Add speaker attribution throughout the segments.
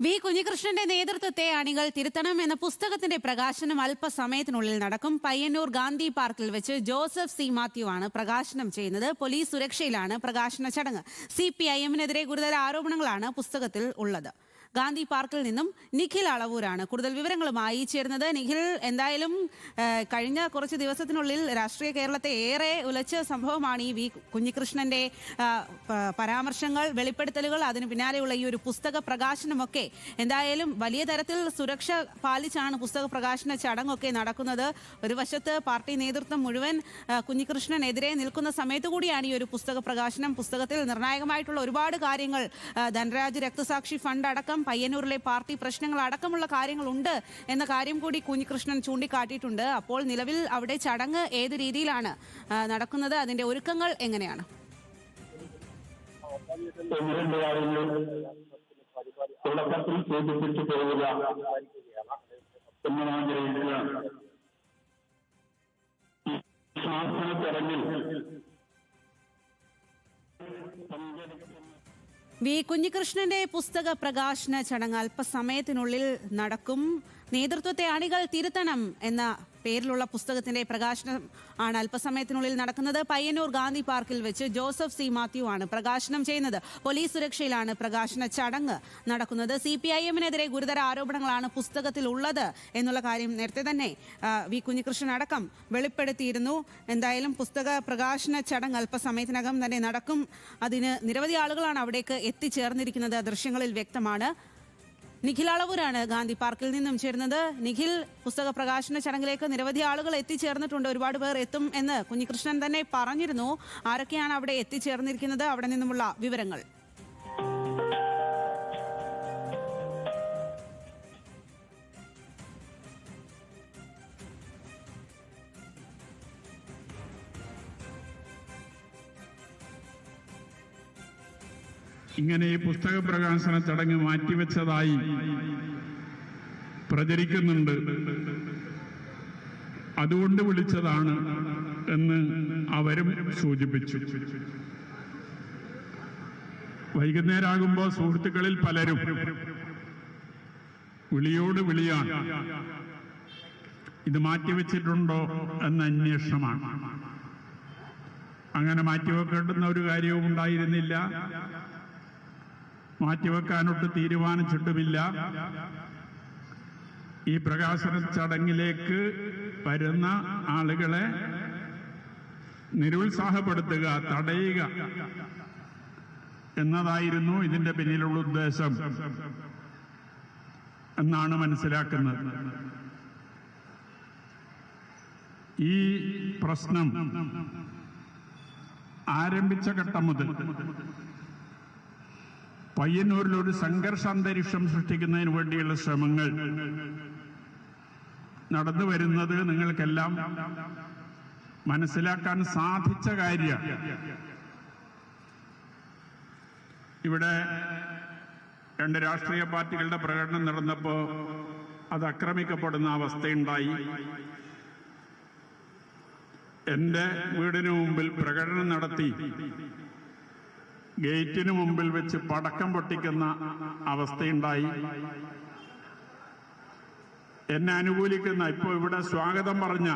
Speaker 1: V. കുഞ്ഞികൃഷ്ണന്റെ നേതൃത്വത്തെ അണികൾ തിരുത്തണം എന്ന പുസ്തകത്തിന്റെ പ്രകാശനം അല്പസമയത്തിനുള്ളിൽ നടക്കും. പയ്യന്നൂർ ഗാന്ധി പാർക്കിൽ വെച്ച് ജോസഫ് സി. മാത്യു ആണ് പ്രകാശനം ചെയ്യുന്നത്. പോലീസ് സുരക്ഷയിലാണ് പ്രകാശന ചടങ്ങ്. സി. പി. ഐ. എമ്മിനെതിരെ ഗുരുതര ആരോപണങ്ങളാണ് പുസ്തകത്തിൽ ഉള്ളത്. ഗാന്ധി പാർക്കിൽ നിന്നും നിഖിൽ അളവൂരാണ്. കൂടുതൽ വിവരങ്ങളുമായി ചേരുന്നത് നിഖിൽ എന്തായാലും കഴിഞ്ഞ കുറച്ച് ദിവസത്തിനുള്ളിൽ രാഷ്ട്രീയ കേരളത്തെ ഏറെ ഉലച്ച സംഭവമാണ് ഈ വി കുഞ്ഞികൃഷ്ണന്റെ പരാമർശങ്ങൾ വെളിപ്പെടുത്തലുകൾ. അതിന് പിന്നാലെയുള്ള ഈ ഒരു പുസ്തക പ്രകാശനമൊക്കെ എന്തായാലും വലിയ തരത്തിൽ സുരക്ഷ പാലിച്ചാണ് പുസ്തക പ്രകാശന ചടങ്ങൊക്കെ നടക്കുന്നത്. ഒരു വശത്ത് പാർട്ടി നേതൃത്വം മുഴുവൻ കുഞ്ഞികൃഷ്ണനെതിരെ നിൽക്കുന്ന സമയത്ത് കൂടിയാണ് ഈ ഒരു പുസ്തക പ്രകാശനം. പുസ്തകത്തിൽ നിർണായകമായിട്ടുള്ള ഒരുപാട് കാര്യങ്ങൾ ധനരാജ് രക്തസാക്ഷി ഫണ്ട് അടക്കം പയ്യന്നൂരിലെ പാർട്ടി പ്രശ്നങ്ങൾ അടക്കമുള്ള കാര്യങ്ങളുണ്ട് എന്ന കാര്യം കൂടി കുഞ്ഞികൃഷ്ണൻ ചൂണ്ടിക്കാട്ടിയിട്ടുണ്ട്. അപ്പോൾ നിലവിൽ അവിടെ ചടങ്ങ് ഏത് രീതിയിലാണ് നടക്കുന്നത്? അതിന്റെ ഒരുക്കങ്ങൾ എങ്ങനെയാണ്?
Speaker 2: ചടങ്ങിൽ
Speaker 1: വി. കുഞ്ഞികൃഷ്ണന്റെ പുസ്തക പ്രകാശന ചടങ്ങ് അല്പസമയത്തിനുള്ളിൽ നടക്കും. നേതൃത്വത്തെ അണികൾ തിരുത്തണം എന്ന പേരിലുള്ള പുസ്തകത്തിന്റെ പ്രകാശനം ആണ് അല്പസമയത്തിനുള്ളിൽ നടക്കുന്നത്. പയ്യന്നൂർ ഗാന്ധി പാർക്കിൽ വെച്ച് ജോസഫ് സി മാത്യു ആണ് പ്രകാശനം ചെയ്യുന്നത്. പോലീസ് സുരക്ഷയിലാണ് പ്രകാശന ചടങ്ങ് നടക്കുന്നത്. സി പി ഐ എമ്മിനെതിരെ ഗുരുതര ആരോപണങ്ങളാണ് പുസ്തകത്തിൽ ഉള്ളത് എന്നുള്ള കാര്യം നേരത്തെ തന്നെ വി കുഞ്ഞികൃഷ്ണൻ അടക്കം വെളിപ്പെടുത്തിയിരുന്നു. എന്തായാലും പുസ്തക പ്രകാശന ചടങ്ങ് അല്പസമയത്തിനകം തന്നെ നടക്കും. അതിന് നിരവധി ആളുകളാണ് അവിടേക്ക് എത്തിച്ചേർന്നിരിക്കുന്നത്. ദൃശ്യങ്ങളിൽ വ്യക്തമാണ്. നിഖിൽ അളവൂരാണ് ഗാന്ധി പാർക്കിൽ നിന്നും ചേരുന്നത്. നിഖിൽ പുസ്തക പ്രകാശന ചടങ്ങിലേക്ക് നിരവധി ആളുകൾ എത്തിച്ചേർന്നിട്ടുണ്ട്. ഒരുപാട് പേർ എത്തും എന്ന് കുഞ്ഞികൃഷ്ണൻ തന്നെ പറഞ്ഞിരുന്നു. ആരൊക്കെയാണ് അവിടെ എത്തിച്ചേർന്നിരിക്കുന്നത്? അവിടെ നിന്നുമുള്ള വിവരങ്ങൾ.
Speaker 3: ഇങ്ങനെ ഈ പുസ്തക പ്രകാശന ചടങ്ങ് മാറ്റിവെച്ചതായി പ്രചരിക്കുന്നുണ്ട്. അതുകൊണ്ട് വിളിച്ചതാണ് എന്ന് അവരും സൂചിപ്പിച്ചു. വൈകുന്നേരമാകുമ്പോൾ സുഹൃത്തുക്കളിൽ പലരും വിളിയോട് വിളിയാണ്. ഇത് മാറ്റിവെച്ചിട്ടുണ്ടോ എന്ന അന്വേഷണമാണ്. അങ്ങനെ മാറ്റിവെക്കേണ്ടുന്ന ഒരു കാര്യവും ഉണ്ടായിരുന്നില്ല മാറ്റിവെക്കാനൊട്ട് തീരുമാനിച്ചിട്ടുമില്ല. ഈ പ്രകാശന ചടങ്ങിലേക്ക് വരുന്ന ആളുകളെ നിരുത്സാഹപ്പെടുത്തുക തടയുക എന്നതായിരുന്നു ഇതിന്റെ പിന്നിലുള്ള ഉദ്ദേശം എന്നാണ് മനസ്സിലാക്കുന്നത്. ഈ പ്രശ്നം ആരംഭിച്ച ഘട്ടം മുതൽ പയ്യന്നൂരിൽ ഒരു സംഘർഷ അന്തരീക്ഷം സൃഷ്ടിക്കുന്നതിന് വേണ്ടിയുള്ള ശ്രമങ്ങൾ നടന്നു വരുന്നത് നിങ്ങൾക്കെല്ലാം മനസ്സിലാക്കാൻ സാധിച്ച കാര്യം. ഇവിടെ രണ്ട് രാഷ്ട്രീയ പാർട്ടികളുടെ പ്രകടനം നടന്നപ്പോൾ അത് ആക്രമിക്കപ്പെടുന്ന അവസ്ഥയുണ്ടായി. എന്റെ വീടിനു മുമ്പിൽ പ്രകടനം നടത്തി ഗേറ്റിന് മുമ്പിൽ വെച്ച് പടക്കം പൊട്ടിക്കുന്ന അവസ്ഥയുണ്ടായി. എന്നെ അനുകൂലിക്കുന്ന ഇപ്പോ ഇവിടെ സ്വാഗതം പറഞ്ഞ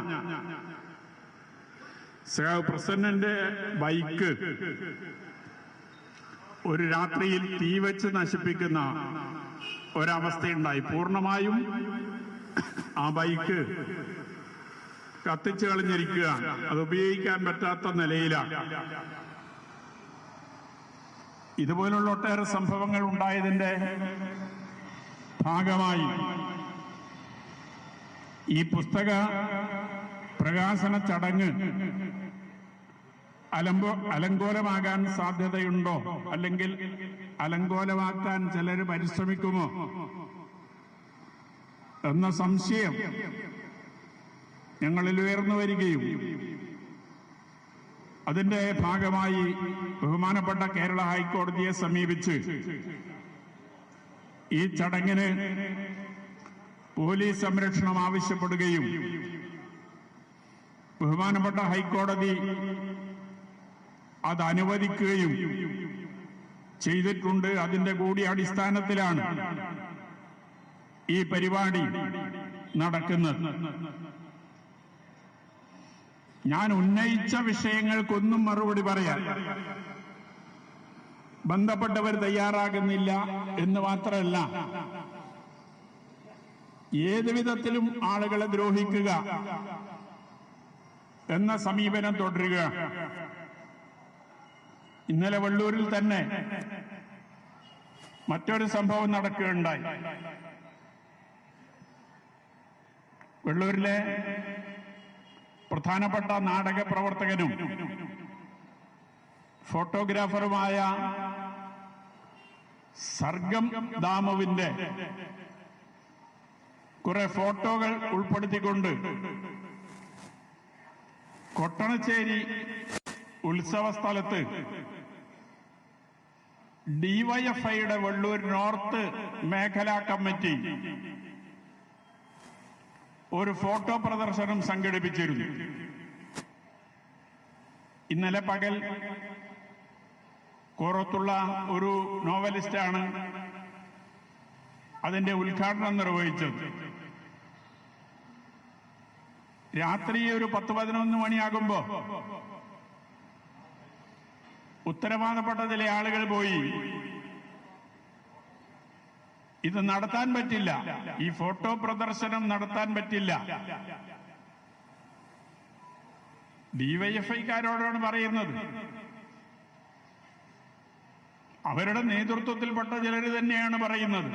Speaker 3: പ്രസിഡന്റിന്റെ ബൈക്ക് ഒരു രാത്രിയിൽ തീ വെച്ച് നശിപ്പിക്കുന്ന ഒരവസ്ഥയുണ്ടായി. പൂർണമായും ആ ബൈക്ക് കത്തിച്ചു കളഞ്ഞിരിക്കുകയാണ്. അത് ഉപയോഗിക്കാൻ പറ്റാത്ത നിലയിലാണ്. ഇതുപോലുള്ള ഒട്ടേറെ സംഭവങ്ങൾ ഉണ്ടായതിന്റെ ഭാഗമായി ഈ പുസ്തക പ്രകാശന ചടങ്ങ് അലമ്പോ അലങ്കോലമാകാൻ സാധ്യതയുണ്ടോ? അല്ലെങ്കിൽ അലങ്കോലമാക്കാൻ ചിലർ പരിശ്രമിക്കുമോ? എന്ന സംശയം ഞങ്ങളിൽ ഉയർന്നു വരികയും അതിന്റെ ഭാഗമായി ബഹുമാനപ്പെട്ട കേരള ഹൈക്കോടതിയെ സമീപിച്ച് ഈ ചടങ്ങിന് പോലീസ് സംരക്ഷണം ആവശ്യപ്പെടുകയും ബഹുമാനപ്പെട്ട ഹൈക്കോടതി അത് അനുവദിക്കുകയും ചെയ്തിട്ടുണ്ട്. അതിന്റെ കൂടി അടിസ്ഥാനത്തിലാണ് ഈ പരിപാടി നടക്കുന്നത്. ഞാൻ ഉന്നയിച്ച വിഷയങ്ങൾക്കൊന്നും മറുപടി പറയാൻ ബന്ധപ്പെട്ടവർ തയ്യാറാകുന്നില്ല എന്ന് മാത്രമല്ല ഏത് വിധത്തിലും ആളുകളെ ദ്രോഹിക്കുക എന്ന സമീപനം തുടരുക. ഇന്നലെ വള്ളൂരിൽ തന്നെ മറ്റൊരു സംഭവം നടക്കുകയുണ്ടായി. വെള്ളൂരിലെ പ്രധാനപ്പെട്ട നാടക പ്രവർത്തകനും ഫോട്ടോഗ്രാഫറുമായ സർഗം ദാമുവിന്റെ കുറെ ഫോട്ടോകൾ ഉൾപ്പെടുത്തിക്കൊണ്ട് കൊട്ടണച്ചേരി ഉത്സവ സ്ഥലത്ത് ഡിവൈഎഫ്ഐയുടെ വെള്ളൂർ നോർത്ത് മേഖലാ കമ്മിറ്റി ഒരു ഫോട്ടോ പ്രദർശനം സംഘടിപ്പിച്ചിരുന്നു. ഇന്നലെ പകൽ കോറത്തുള്ള ഒരു നോവലിസ്റ്റാണ് അതിന്റെ ഉദ്ഘാടനം നിർവഹിച്ചത്. രാത്രി ഒരു പത്ത് പതിനൊന്ന് മണിയാകുമ്പോ ഉത്തരവാദപ്പെട്ട ചില ആളുകൾ പോയി. ഇത് നടത്താൻ പറ്റില്ല. ഈ ഫോട്ടോ പ്രദർശനം നടത്താൻ പറ്റില്ല. ഡിവൈഎഫ്ഐക്കാരോടാണ് പറയുന്നത്. അവരുടെ നേതൃത്വത്തിൽപ്പെട്ട ചിലർ തന്നെയാണ് പറയുന്നത്.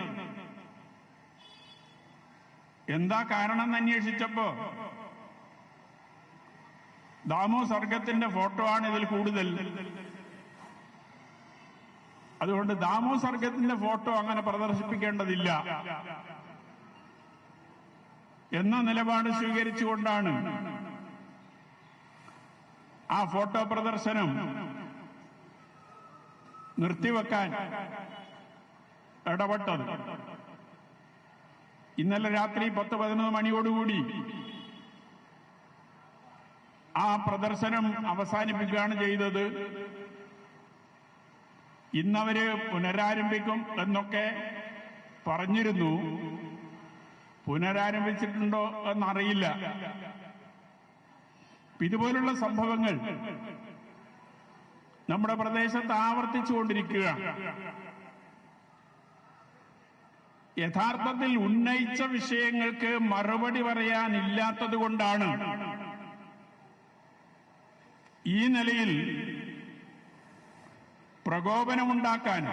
Speaker 3: എന്താ കാരണം എന്ന് അന്വേഷിച്ചപ്പോ ദാമോ സർഗത്തിന്റെ ഫോട്ടോ ആണ് ഇതിൽ കൂടുതൽ. അതുകൊണ്ട് ദാമോ സർഗത്തിന്റെ ഫോട്ടോ അങ്ങനെ പ്രദർശിപ്പിക്കേണ്ടതില്ല. എന്ന നിലപാട് സ്വീകരിച്ചുകൊണ്ടാണ് ആ ഫോട്ടോ പ്രദർശനം നിർത്തിവെക്കാൻ ഇടപെട്ടത്. ഇന്നലെ രാത്രി പത്ത് പതിനൊന്ന് മണിയോടുകൂടി ആ പ്രദർശനം അവസാനിപ്പിക്കുകയാണ് ചെയ്തത്. ഇന്നവര് പുനരാരംഭിക്കും എന്നൊക്കെ പറഞ്ഞിരുന്നു. പുനരാരംഭിച്ചിട്ടുണ്ടോ എന്നറിയില്ല. ഇതുപോലുള്ള സംഭവങ്ങൾ നമ്മുടെ പ്രദേശത്ത് ആവർത്തിച്ചുകൊണ്ടിരിക്കുകയാണ് യഥാർത്ഥത്തിൽ ഉന്നയിച്ച വിഷയങ്ങൾക്ക് മറുപടി പറയാനില്ലാത്തത് കൊണ്ടാണ് ഈ നിലയിൽ പ്രകോപനമുണ്ടാക്കാൻ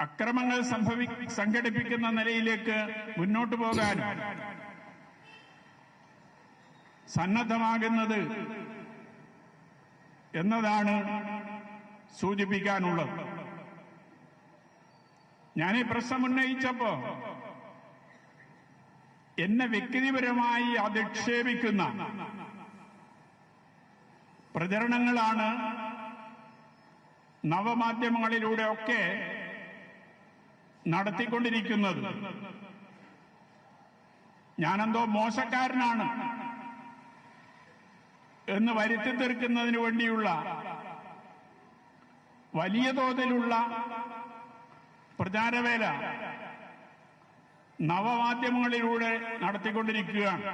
Speaker 3: അക്രമങ്ങൾ സംഭവി സംഘടിപ്പിക്കുന്ന നിലയിലേക്ക് മുന്നോട്ടു പോകാൻ സന്നദ്ധമാകുന്നത് എന്നതാണ് സൂചിപ്പിക്കാനുള്ളത്. ഞാൻ ഈ പ്രശ്നം ഉന്നയിച്ചപ്പോ എന്നെ വ്യക്തിപരമായി അധിക്ഷേപിക്കുന്ന പ്രചരണങ്ങളാണ് നവമാധ്യമങ്ങളിലൂടെ ഒക്കെ നടത്തിക്കൊണ്ടിരിക്കുന്നത്. ഞാനെന്തോ മോശക്കാരനാണ് എന്ന് വരുത്തി തീർക്കുന്നതിന് വേണ്ടിയുള്ള വലിയ തോതിലുള്ള പ്രചാരവേല നവമാധ്യമങ്ങളിലൂടെ നടത്തിക്കൊണ്ടിരിക്കുകയാണ്.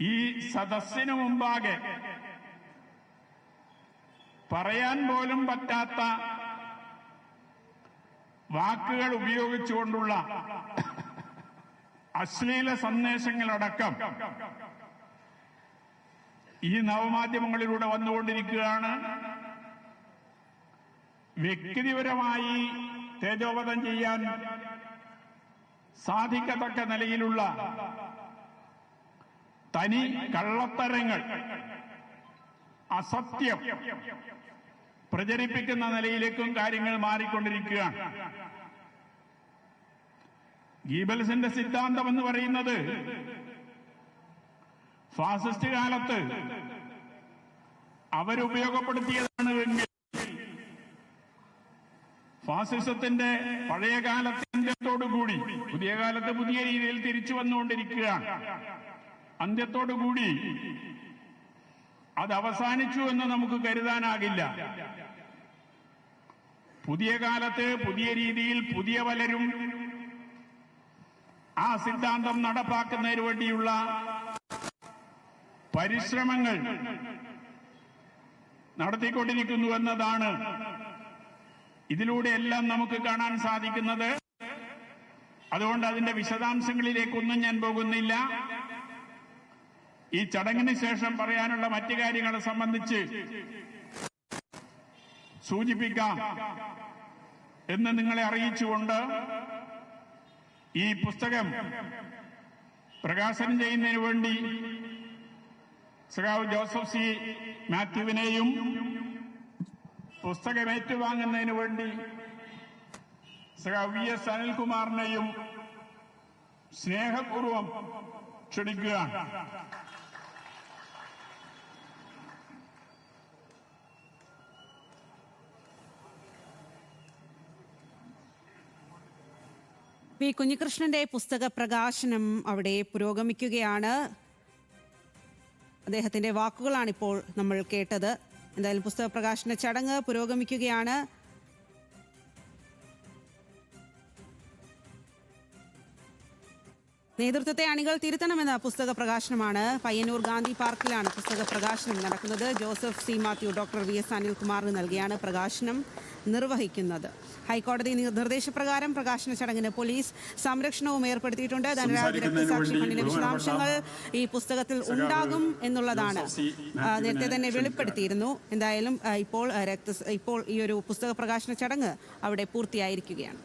Speaker 3: ഈ സദസ്സിനു മുമ്പാകെ പറയാൻ പോലും പറ്റാത്ത വാക്കുകൾ ഉപയോഗിച്ചുകൊണ്ടുള്ള അശ്ലീല സന്ദേശങ്ങളടക്കം ഈ നവമാധ്യമങ്ങളിലൂടെ വന്നുകൊണ്ടിരിക്കുകയാണ്. വ്യക്തിപരമായി തേജോവധം ചെയ്യാൻ സാധിക്കത്തക്ക നിലയിലുള്ള തനി കള്ളത്തരങ്ങൾ അസത്യം. പ്രചരിപ്പിക്കുന്ന നിലയിലേക്കും കാര്യങ്ങൾ മാറിക്കൊണ്ടിരിക്കുകയാണ് ഗീബൽസിന്റെ സിദ്ധാന്തം എന്ന് പറയുന്നത് ഫാസിസ്റ്റ് കാലത്ത് അവരുപയോഗപ്പെടുത്തിയതാണ് എങ്കിൽ ഫാസിസത്തിന്റെ പഴയ കാലത്തിന്റെ കൂടി പുതിയ കാലത്ത് പുതിയ രീതിയിൽ തിരിച്ചു വന്നുകൊണ്ടിരിക്കുകയാണ് അന്ത്യത്തോടുകൂടി അത് അവസാനിച്ചു എന്ന് നമുക്ക് കരുതാനാകില്ല. പുതിയ കാലത്ത് പുതിയ രീതിയിൽ പുതിയ പലരും ആ സിദ്ധാന്തം നടപ്പാക്കുന്നതിന് വേണ്ടിയുള്ള പരിശ്രമങ്ങൾ നടത്തിക്കൊണ്ടിരിക്കുന്നു എന്നതാണ് ഇതിലൂടെ എല്ലാം നമുക്ക് കാണാൻ സാധിക്കുന്നത്. അതുകൊണ്ട് അതിന്റെ വിശദാംശങ്ങളിലേക്കൊന്നും ഞാൻ പോകുന്നില്ല. ഈ ചടങ്ങിന് ശേഷം പറയാനുള്ള മറ്റു കാര്യങ്ങളെ സംബന്ധിച്ച് സൂചിപ്പിക്കാം എന്ന് നിങ്ങളെ അറിയിച്ചുകൊണ്ട് ഈ പുസ്തകം പ്രകാശനം ചെയ്യുന്നതിന് വേണ്ടി സഖാവ് ജോസഫ് സി മാത്യുവിനെയും പുസ്തകം ഏറ്റുവാങ്ങുന്നതിന് വേണ്ടി സഖാവ് വി എസ് അനിൽകുമാറിനെയും സ്നേഹപൂർവം ക്ഷണിക്കുകയാണ്.
Speaker 1: പി കുഞ്ഞികൃഷ്ണന്റെ പുസ്തക പ്രകാശനം അവിടെ പുരോഗമിക്കുകയാണ്. അദ്ദേഹത്തിന്റെ വാക്കുകളാണ് ഇപ്പോൾ നമ്മൾ കേട്ടത്. എന്തായാലും പുസ്തക പ്രകാശന ചടങ്ങ് പുരോഗമിക്കുകയാണ്. നേതൃത്വത്തെ അണികൾ തിരുത്തണമെന്ന പുസ്തക പ്രകാശനമാണ് പയ്യന്നൂർ ഗാന്ധി പാർക്കിലാണ് പുസ്തക പ്രകാശനം നടക്കുന്നത്. Joseph C Mathew doctor V S അനിൽകുമാറിന് നൽകിയാണ് പ്രകാശനം നിർവഹിക്കുന്നത്. ഹൈക്കോടതി നിർദ്ദേശപ്രകാരം പ്രകാശന ചടങ്ങിന് പോലീസ് സംരക്ഷണവും ഏർപ്പെടുത്തിയിട്ടുണ്ട്. ധനരാജ് രക്തസാക്ഷി ഫണ്ടിന്റെ വിശദാംശങ്ങൾ ഈ പുസ്തകത്തിൽ ഉണ്ടാകും എന്നുള്ളതാണ്. നേരത്തെ തന്നെ വെളിപ്പെടുത്തിയിരുന്നു. എന്തായാലും ഇപ്പോൾ രക്ത ഇപ്പോൾ ഈ ഒരു പുസ്തക പ്രകാശന ചടങ്ങ് അവിടെ പൂർത്തിയായിരിക്കുകയാണ്.